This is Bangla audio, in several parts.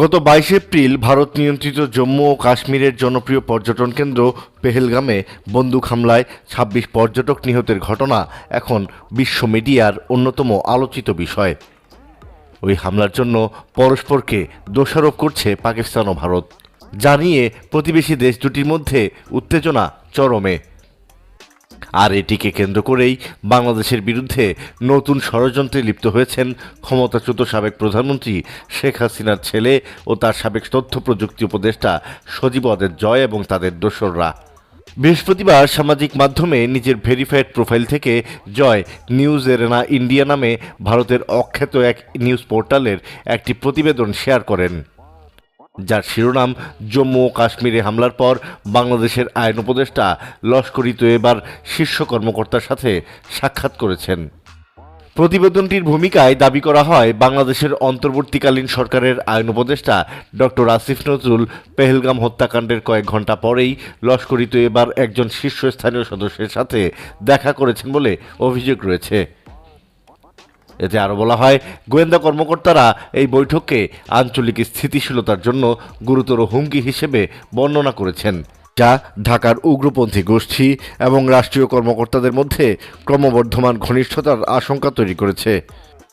গত বাইশে এপ্রিল ভারত নিয়ন্ত্রিত জম্মু ও কাশ্মীরের জনপ্রিয় পর্যটন কেন্দ্র পেহেলগামে বন্দুক হামলায় ছাব্বিশ পর্যটক নিহতের ঘটনা এখন বিশ্ব মিডিয়ার অন্যতম আলোচিত বিষয়। ওই হামলার জন্য পরস্পরকে দোষারোপ করছে পাকিস্তান ও ভারত। জানিয়ে প্রতিবেশী দেশ দুটির মধ্যে উত্তেজনা চরমে। আর এটিকে কেন্দ্র করেই বাংলাদেশের বিরুদ্ধে নতুন ষড়যন্ত্রে লিপ্ত হয়েছেন ক্ষমতাচ্যুত সাবেক প্রধানমন্ত্রী শেখ হাসিনার ছেলে ও তার সাবেক তথ্য প্রযুক্তি উপদেষ্টা সজীব ওয়াদের জয় এবং তাদের দোসররা। বৃহস্পতিবার সামাজিক মাধ্যমে নিজের ভেরিফাইড প্রোফাইল থেকে জয় নিউজ এরেনা ইন্ডিয়া নামে ভারতের অখ্যাত এক নিউজ পোর্টালের একটি প্রতিবেদন শেয়ার করেন। যার শিরোনাম জম্মু ও কাশ্মীরে হামলার পর বাংলাদেশের আইন উপদেষ্টা লস্করি এবার শীর্ষ কর্মকর্তার সাথে সাক্ষাৎ করেছেন। প্রতিবেদনটির ভূমিকায় দাবি করা হয়, বাংলাদেশের অন্তর্বর্তীকালীন সরকারের আইন উপদেষ্টা ডক্টর আসিফ নজরুল পেহেলগাম হত্যাকাণ্ডের কয়েক ঘণ্টা পরেই লস্করি এবার একজন শীর্ষস্থানীয় সদস্যের সাথে দেখা করেছেন বলে অভিযোগ রয়েছে। এতে আরও বলা হয়, গোয়েন্দা কর্মকর্তারা এই বৈঠককে আঞ্চলিক স্থিতিশীলতার জন্য গুরুতর হুমকি হিসেবে বর্ণনা করেছেন। যা ঢাকার উগ্রপন্থী গোষ্ঠী এবং রাষ্ট্রীয় কর্মকর্তাদের মধ্যে ক্রমবর্ধমান ঘনিষ্ঠতার আশঙ্কা তৈরি করেছে।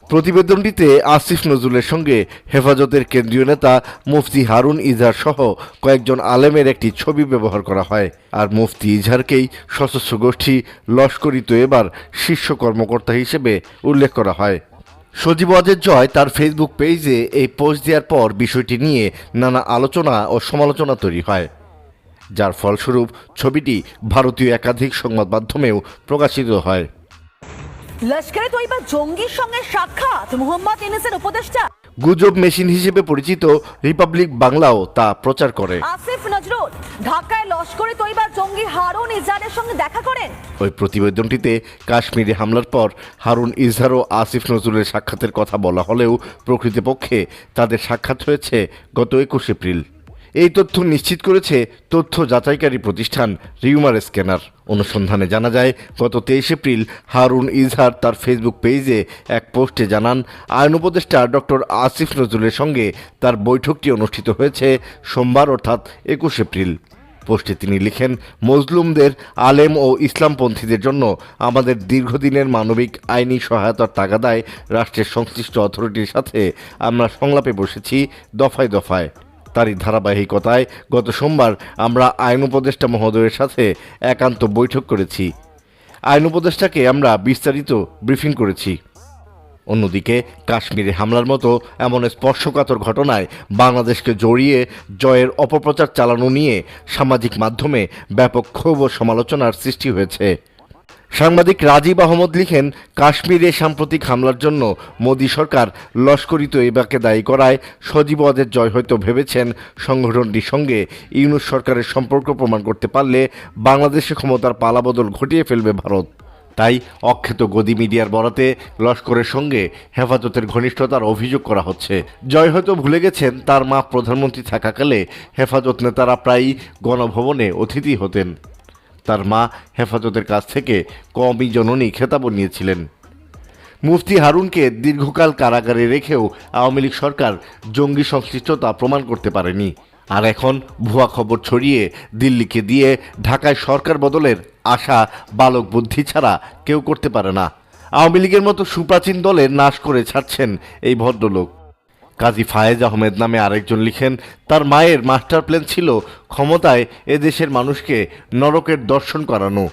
প্রতিবেদনটিতে আসিফ নজরুলের সঙ্গে হেফাজতের কেন্দ্রীয় নেতা মুফতি হারুন ইজহার সহ কয়েকজন আলেমের একটি ছবি ব্যবহার করা হয়। আর মুফতি ইজহারকেই সশস্ত্র গোষ্ঠী লস্করি এবার শীর্ষ কর্মকর্তা হিসেবে উল্লেখ করা হয়। সজীব অজের জয় তার ফেসবুক পেজে এই পোস্ট দেওয়ার পর বিষয়টি নিয়ে নানা আলোচনা ও সমালোচনা তৈরি হয়। যার ফলস্বরূপ ছবিটি ভারতীয় একাধিক সংবাদ মাধ্যমেও প্রকাশিত হয়। লস্করে তৈবা জঙ্গির সঙ্গে সাক্ষাৎ। মোহাম্মদ ইনিসের উপদেষ্টা গুজব মেশিন হিসেবে পরিচিত রিপাবলিক বাংলাও তা প্রচার করে। আসিফ নজরুল ঢাকায় লস্করে তৈবা জঙ্গি হারুন ইজানের সঙ্গে দেখা করেন। ওই প্রতিবেদনটিতে কাশ্মীরে হামলার পর হারুন ইজহার ও আসিফ নজরুলের সাক্ষাতের কথা বলা হলেও প্রকৃতপক্ষে তাদের সাক্ষাৎ হয়েছে গত একুশ এপ্রিল। এই তথ্য নিশ্চিত করেছে তথ্য যাচাইকারী প্রতিষ্ঠান রিউমার স্ক্যানার। অনুসন্ধানে জানা যায়, গত তেইশ এপ্রিল হারুন ইজহার তার ফেসবুক পেজে এক পোস্টে জানান, আইন উপদেষ্টা ডক্টর আসিফ নজরুলের সঙ্গে তার বৈঠকটি অনুষ্ঠিত হয়েছে সোমবার অর্থাৎ একুশ এপ্রিল। পোস্টে তিনি লিখেন, মজলুমদের, আলেম ও ইসলামপন্থীদের জন্য আমাদের দীর্ঘদিনের মানবিক আইনি সহায়তার তাগাদায় রাষ্ট্রের সংশ্লিষ্ট অথরিটির সাথে। আমরা সংলাপে বসেছি, দফায় দফায়। তারই ধারাবাহিকতায় গত সোমবার আমরা আইন উপদেষ্টা মহোদয়ের সাথে একান্ত বৈঠক করেছি। আইন উপদেষ্টাকে আমরা বিস্তারিত ব্রিফিং করেছি। অন্যদিকে কাশ্মীরে হামলার মতো এমন স্পর্শকাতর ঘটনায় বাংলাদেশকে জড়িয়ে জয়ের অপপ্রচার চালানো নিয়ে সামাজিক মাধ্যমে ব্যাপক ক্ষোভ ও সমালোচনার সৃষ্টি হয়েছে। সাংবাদিক রাজীব আহমদ লিখেন, কাশ্মীরে সাম্প্রতিক হামলার জন্য মোদী সরকার লস্করি তৈবাকে দায়ী করায় সজীব ওয়াদের জয় হয়তো ভেবেছেন সংগঠনটির সঙ্গে। ইউনুস সরকারের সম্পর্ক প্রমাণ করতে পারলে বাংলাদেশে ক্ষমতার পালাবদল ঘটিয়ে ফেলবে ভারত। তাই অখ্যাত গদি মিডিয়ার বরাতে লস্করের সঙ্গে হেফাজতের ঘনিষ্ঠতার অভিযোগ করা হচ্ছে। জয় হয়তো ভুলে গেছেন, তার মা প্রধানমন্ত্রী থাকাকালে হেফাজত নেতারা প্রায়ই গণভবনে অতিথি হতেন। তার মা হেফাজতের কাছ থেকে কমই জননী খেতাবও নিয়েছিলেন। মুফতি হারুনকে দীর্ঘকাল কারাগারে রেখেও আওয়ামী লীগ সরকার জঙ্গি সংশ্লিষ্টতা প্রমাণ করতে পারেনি। আর এখন ভুয়া খবর ছড়িয়ে দিল্লিকে দিয়ে ঢাকায় সরকার বদলের আশা বালক বুদ্ধি ছাড়া কেউ করতে পারে না। আওয়ামী লীগের মতো সুপ্রাচীন দলের নাশ করে ছাড়ছেন এই ভদ্রলোক। কাজী ফায়েজ আহমেদ নামে আরেকজন লিখেন, তার মায়ের মাস্টার প্ল্যান ছিল ক্ষমতায় এদেশের মানুষকে নরকের দর্শন করানো।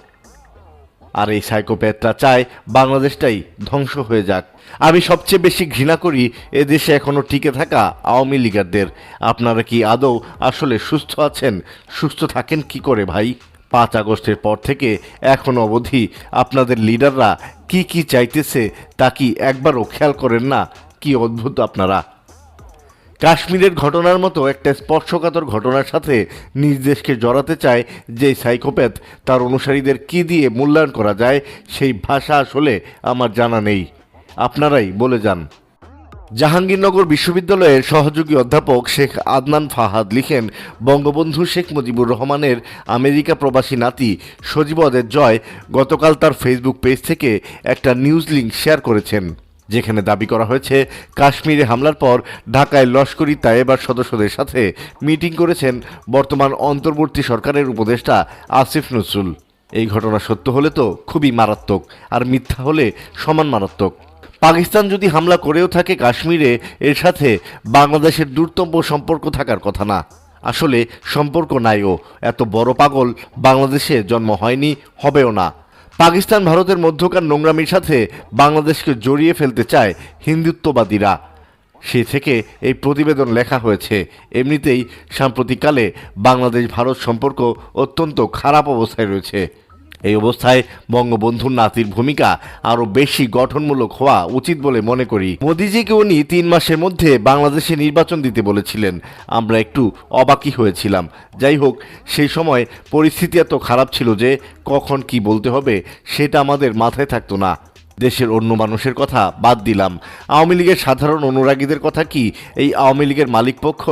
আর এই সাইকোপ্যাথটা চায় বাংলাদেশটাই ধ্বংস হয়ে যাক। আমি সবচেয়ে বেশি ঘৃণা করি এ দেশে এখনও টিকে থাকা আওয়ামী লীগারদের। আপনারা কি আদৌ আসলে সুস্থ আছেন? সুস্থ থাকেন কি করে ভাই? পাঁচ আগস্টের পর থেকে এখন অবধি আপনাদের লিডাররা কি কি চাইতেছে তা কি একবারও খেয়াল করেন না? কি অদ্ভুত আপনারা। কাশ্মীরের ঘটনার মতো একটা স্পর্শকাতর ঘটনার সাথে নিজ দেশকে জড়াতে চায় যে সাইকোপ্যাথ, তার অনুসারীদের কি দিয়ে মূল্যায়ন করা যায় সেই ভাষা আসলে আমার জানা নেই। আপনারাই বলে যান। জাহাঙ্গীরনগর বিশ্ববিদ্যালয়ের সহযোগী অধ্যাপক শেখ আদনান ফাহাদ লিখেন, বঙ্গবন্ধু শেখ মুজিবুর রহমানের আমেরিকা প্রবাসী নাতি সজীবদের জয় গতকাল তার ফেসবুক পেজ থেকে একটা নিউজ লিঙ্ক শেয়ার করেছেন। যেখানে দাবি করা হয়েছে, কাশ্মীরে হামলার পর ঢাকায় লস্করি তায়েবার সদস্যদের সাথে মিটিং করেছেন বর্তমান অন্তর্বর্তী সরকারের উপদেষ্টা আসিফ নজরুল। এই ঘটনা সত্য হলে তো খুবই মারাত্মক, আর মিথ্যা হলে সমান মারাত্মক। পাকিস্তান যদি হামলা করেও থাকে কাশ্মীরে, এর সাথে বাংলাদেশের দূরতম সম্পর্ক থাকার কথা না। আসলে সম্পর্ক নাইও, এত বড় পাগল বাংলাদেশে জন্ম হয়নি, হবেও না। পাকিস্তান, ভারতের মধ্যকার নোংরামির সাথে বাংলাদেশকে জড়িয়ে ফেলতে চায় হিন্দুত্ববাদীরা। সে থেকে এই প্রতিবেদন লেখা হয়েছে। এমনিতেই সাম্প্রতিককালে বাংলাদেশ ভারত সম্পর্ক অত্যন্ত খারাপ অবস্থায় রয়েছে। এই অবস্থায় বঙ্গবন্ধুর নাতির ভূমিকা আরও বেশি গঠনমূলক হওয়া উচিত বলে মনে করি। মোদিজিকে উনি তিন মাসের মধ্যে বাংলাদেশে নির্বাচন দিতে বলেছিলেন। আমরা একটু অবাকি হয়েছিলাম। যাই হোক, সেই সময় পরিস্থিতি এত খারাপ ছিল যে কখন কি বলতে হবে সেটা আমাদের মাথায় থাকতো না। দেশের অন্য মানুষের কথা বাদ দিলাম। আওয়ামী লীগের সাধারণ অনুরাগীদের কথা কি এই আওয়ামী লীগের মালিকপক্ষ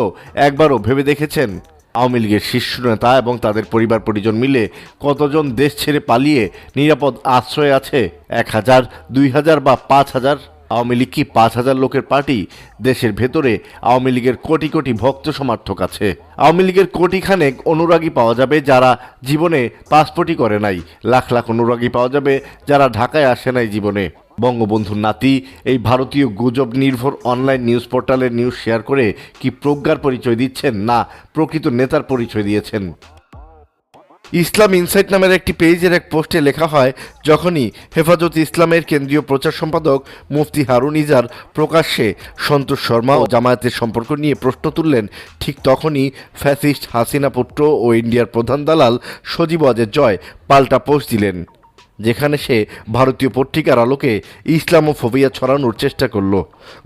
একবারও ভেবে দেখেছেন? আওয়ামী লীগের শীর্ষ নেতা এবং তাদের পরিবার পরিজন মিলে কতজন দেশ ছেড়ে পালিয়ে নিরাপদ আশ্রয় আছে? এক হাজার, দুই হাজার বা পাঁচ হাজার? আওয়ামী লীগ কি পাঁচ হাজার লোকের পার্টি? দেশের ভেতরে আওয়ামী লীগের কোটি কোটি ভক্ত সমর্থক আছে। আওয়ামী লীগের কোটি খানেক অনুরাগী পাওয়া যাবে যারা জীবনে পাসপোর্টই করে নাই। লাখ লাখ অনুরাগী পাওয়া যাবে যারা ঢাকায় আসে নাই জীবনে। বঙ্গবন্ধুর নাতি, এই ভারতীয় গুজব নির্ভর অনলাইন নিউজ পোর্টালের নিউজ শেয়ার করে কি প্রজ্ঞার পরিচয় দিচ্ছেন না প্রকৃত নেতার পরিচয় দিয়েছেন। ইসলাম ইনসাইট নামের একটি পেজের এক পোস্টে লেখা হয়, যখনই হেফাজত ইসলামের কেন্দ্রীয় প্রচার সম্পাদক মুফতি হারুন ইজার প্রকাশ্যে সন্তোষ শর্মা ও জামায়াতের সম্পর্ক নিয়ে প্রশ্ন তুললেন, ঠিক তখনই ফ্যাসিস্ট হাসিনা পুত্র ও ইন্ডিয়ার প্রধান দালাল সজীব অজের জয় পাল্টা পোস্ট দিলেন। যেখানে সে ভারতীয় পত্রিকার আলোকে ইসলামোফোবিয়া ছড়ানোর চেষ্টা করল।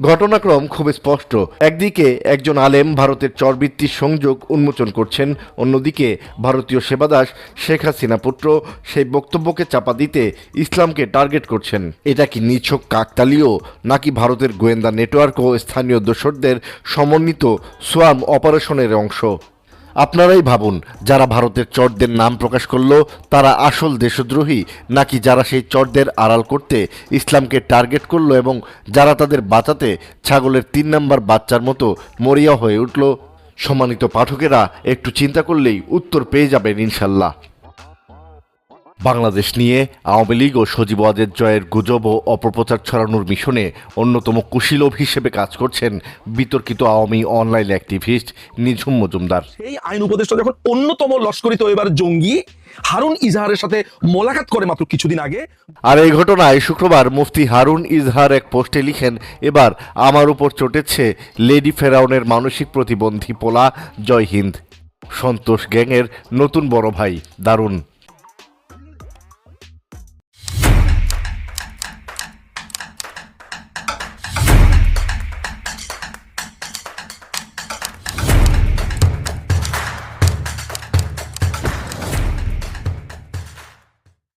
ঘটনাক্রম খুব স্পষ্ট। একদিকে একজন আলেম ভারতের চরবৃত্তির সংযোগ উন্মোচন করছেন, অন্যদিকে ভারতীয় সেবাদাস শেখ হাসিনা পুত্র সেই বক্তব্যকে চাপা দিতে ইসলামকে টার্গেট করছেন। এটা কি নিছক কাকতালীয়, নাকি ভারতের গোয়েন্দা নেটওয়ার্ক ও স্থানীয় দোসরদের সমন্বিত সোয়াম অপারেশনের অংশ? আপনারাই ভাবুন, যারা ভারতের চরদের নাম প্রকাশ করল, তারা আসল দেশদ্রোহী, নাকি যারা সেই চরদের আড়াল করতে ইসলামকে টার্গেট করল এবং যারা তাদের বাঁচাতে ছাগলের তিন নাম্বার বাচ্চার মতো মরিয়া হয়ে উঠল। সম্মানিত পাঠকেরা, একটু চিন্তা করলেই উত্তর পেয়ে যাবেন ইনশাল্লাহ। বাংলাদেশ নিয়ে আওয়ামী লীগ ও সজীব ওয়াজেদ জয়ের গুজব ও অপপ্রচার ছড়ানোর মিশনে অন্যতম কুশীলভ হিসেবে কাজ করছেন বিতর্কিত আওয়ামী অনলাইন অ্যাক্টিভিস্ট নিঝুম মজুমদার। এই আইন উপদেষ্টা যখন অন্যতম লস্করি এবার জঙ্গি হারুন ইজাহারের সাথে মোলাকাত করে মাত্র কিছুদিন আগে। আর এই ঘটনায় শুক্রবার মুফতি হারুন ইজহার এক পোস্টে লিখেন এবার আমার উপর চটেছে লেডি ফেরাউনের মানসিক প্রতিবন্ধী পোলা জয় হিন্দ। সন্তোষ গ্যাংয়ের নতুন বড় ভাই দারুণ।